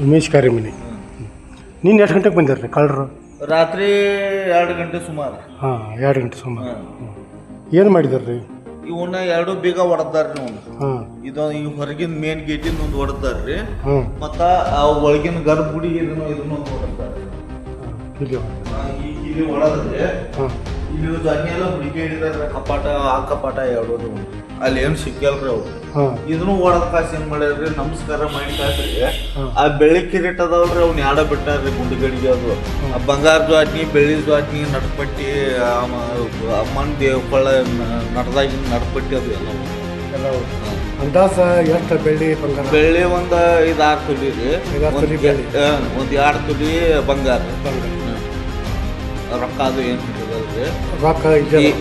ಉಮೇಶ್ ಕಾರಿಮನಿ. ನೀನು ಎಷ್ಟು ಗಂಟೆಗೆ ಬಂದಿರ್ರಿ ಕಳ್ಳರು? ರಾತ್ರಿ ಎರಡು ಗಂಟೆ ಸುಮಾರು. ಹಾಂ ಎರಡು ಗಂಟೆ ಸುಮಾರು. ಏನು ಮಾಡಿದಾರ್ರಿ ಇವನ್ನ ಎರಡು ಬೇಗ ಹೊಡೆದಾರ್ರಿ ಅವ್ನು ಹಾಂ. ಇದು ಈ ಹೊರಗಿನ ಮೇನ್ ಗೇಟಿನ ಒಂದು ಹೊಡೆದಾರ್ರಿ ಹ್ಞೂ ಮತ್ತ ಆ ಒಳಗಿನ ಗರ್ಭಗುಡಿ ಇದನ್ನು ಒಂದು ಹೊಡೆದಾರ್ರಿ ಇಲ್ಲಿ ಇಲ್ಲಿ ಹೊಡೆದ್ರೆ ಹಾಂ. ಇಲ್ಲಿ ಜನ್ಯ ಎಲ್ಲ ಹುಡುಗಿ ಹಿಡಿದಾರ ಕಪಾಟ ಆ ಕಪಾಟ ಎರಡೋದು ಅಲ್ಲಿ ಏನು ಸಿಕ್ಕಲ್ರಿ ಅವ್ರು? ಇದನ್ನು ಓಡದ ಕಾಸು ಏನ್ ಮಾಡ್ಯಾರ್ರಿ? ನಮಸ್ಕಾರ ಮಾಡಿ ಕಾಸ್ರಿ. ಆ ಬೆಳ್ಳಿ ಕಿರೀಟ ಅದಾವಲ್ರಿ ಅವ್ನ ಯಾಡ ಬಿಟ್ಟಾರ್ರಿ ಗುಂಡುಗಡಿಗೆ ಅದು. ಆ ಬಂಗಾರ ಜ್ವಾಟ್ನಿ ಬೆಳ್ಳಿ ಜ್ವಾಟ್ನಿ ನಡ್ಪಟ್ಟಿ ಅಮ್ಮನ ದೇವಕೊಳ್ಳ ನಡ್ದಾಗಿನ ನಡ್ಪಟ್ಟಿ ಅದು ಎಲ್ಲ ಅಂದಾಜ ಎಷ್ಟು ಬೆಳ್ಳಿ ಬಂಗಾರ? ಬೆಳ್ಳಿ ಒಂದ್ ಐದು ಆರು ತುಲಿ ರೀ. ಒಂದ್ ಎರಡು ತುಲಿ ಬಂಗಾರ. ಬಂಗಾರ. ರೊಕ್ಕ ಅದು ಏನು ರೊಕ್ಕ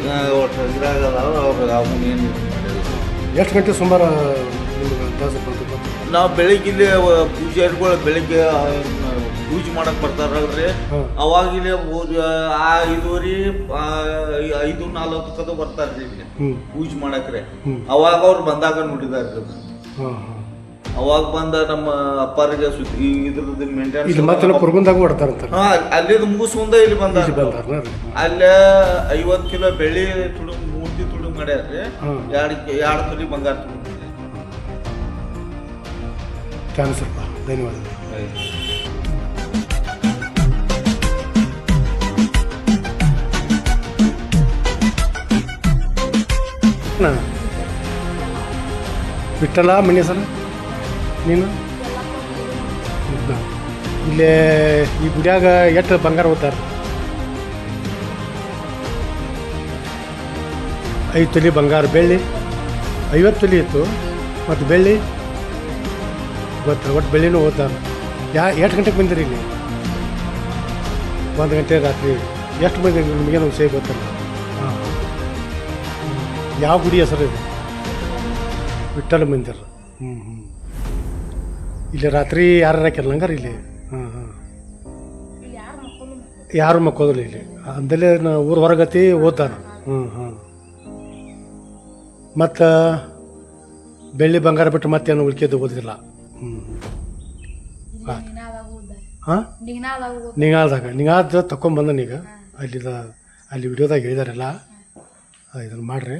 ಆ, ಒಟ್ಟು ಅವ್ರು ಅವನು ಏನು ಎಷ್ಟು ಗಂಟೆ ಸುಮಾರು ನಿಮ್ಗೆ ಅಂದಾಜು ಬಂತು ನಾವು ಬೆಳಿಗ್ಗೆ ಇಲ್ಲಿ ಪೂಜೆಗಳು ಪೂಜಾರಿಗಳು ಬೆಳಿಗ್ಗೆ ಆ, ಪೂಜೆ ಮಾಡಕ್ ಬರ್ತಾರಲ್ರಿ. ಅವಾಗಿಲ್ಲೇ ಆ ಐದುವರೆ ಆ, ಐದು ಕದ ಬರ್ತಾರ್ರಿ ಇಲ್ಲಿ ಹ್ಞೂ ಪೂಜೆ ಮಾಡಕ್ರಿ. ಹ್ಮ್. ಅವಾಗ ಅವ್ರು ಬಂದಾಗ ನೋಡಿದಾರ್ರಿ. ಹಾಂ ಹಾಂ. ಅವಾಗ ಬಂದ ನಮ್ಮ ಅಪ್ಪಾರಿಗೆ ಸುದ್ದಿ ಇದ್ರದ್ದು ಮೇಂಟೆನೆನ್ಸ್ ಇಲ್ಲಿ ಮತ್ತೆ ಕುರ್ಗುಂದಾಗ ಹೊಡ್ತಾರಂತಾರೆ ಹಾ ಅಲ್ಲಿದ್ ಮುಗಿಸ್ಕೊಂಡ ಇಲ್ಲಿ ಬಂದ. ಅಲ್ಲೇ. ಐವತ್ತು ಕಿಲೋ ಬೆಳ್ಳಿ ತುಡು ಮೂರ್ತಿ ತುಡು ಮಾಡ್ಯಾರ್ರಿ. ಎರಡು ಎರಡು ತುಲಿ ಬಂಗಾರ ತುಡು ಕ್ಯಾನ್ಸರ್ಪ ಧನ್ಯವಾದಗಳು ಬಿಟ್ಟಲ್ಲ ಮನೆ ಸರ್ ನೀನು. ಇಲ್ಲೇ ಈ ಗುಡಿಯಾಗ ಎಷ್ಟು ಬಂಗಾರ ಓದ್ತಾರ? ಐದು ತೊಲಿ ಬಂಗಾರ ಬೆಳ್ಳಿ. ಐವತ್ತು ತೊಲಿ ಇತ್ತು. ಮತ್ತು ಬೆಳ್ಳಿ? ಗೊತ್ತ ಒಟ್ಟು ಬೆಳ್ಳಿನೂ ಓದ್ತಾರ. ಯಾ, ಎಷ್ಟು ಗಂಟೆಗೆ ಬಂದಿರಿ ಇಲ್ಲಿ? ಒಂದು ಗಂಟೆ ರಾತ್ರಿ. ಎಷ್ಟು ಬಂದಿರಿ ನಿಮಗೇನು ಸೇ ಗೊತ್ತಲ್ಲ. ಹಾಂ. ಯಾವ ಗುಡಿ ಹೆಸರು ಇದು? ವಿಠ್ಠಲ ಮಂದಿರ. ಹ್ಞೂ ಹ್ಞೂ ಇಲ್ಲಿ ರಾತ್ರಿ ಯಾರ ಕೆಲ್ಲಂಗಾರ ಇಲ್ಲಿ? ಹಾಂ ಹಾಂ. ಯಾರು ಮಕ್ಕೋದಿಲ್ಲ ಇಲ್ಲಿ? ಅಂದಲೇ ನಾ ಊರ ಹೊರಗತಿ ಓದ್ತಾರ ಹ್ಞೂ ಹ್ಞೂ ಮತ್ತು ಬೆಳ್ಳಿ ಬಂಗಾರ ಬಿಟ್ಟು ಮತ್ತೇನು ಉಳ್ಕೆದ್ದು ಓದಿಲ್ಲ? ಹ್ಞೂ ಹಾಂ? ನಿಂಗಾಲ್ದಾಗ ನಿಂಗಾದ ತಗೊಂಬಂದನೀಗ ಈಗ ಅಲ್ಲಿದ ಅಲ್ಲಿ ವಿಡಿಯೋದಾಗ ಹೇಳಿದಾರೆಲ್ಲ. ಇದನ್ನು ಮಾಡಿರಿ.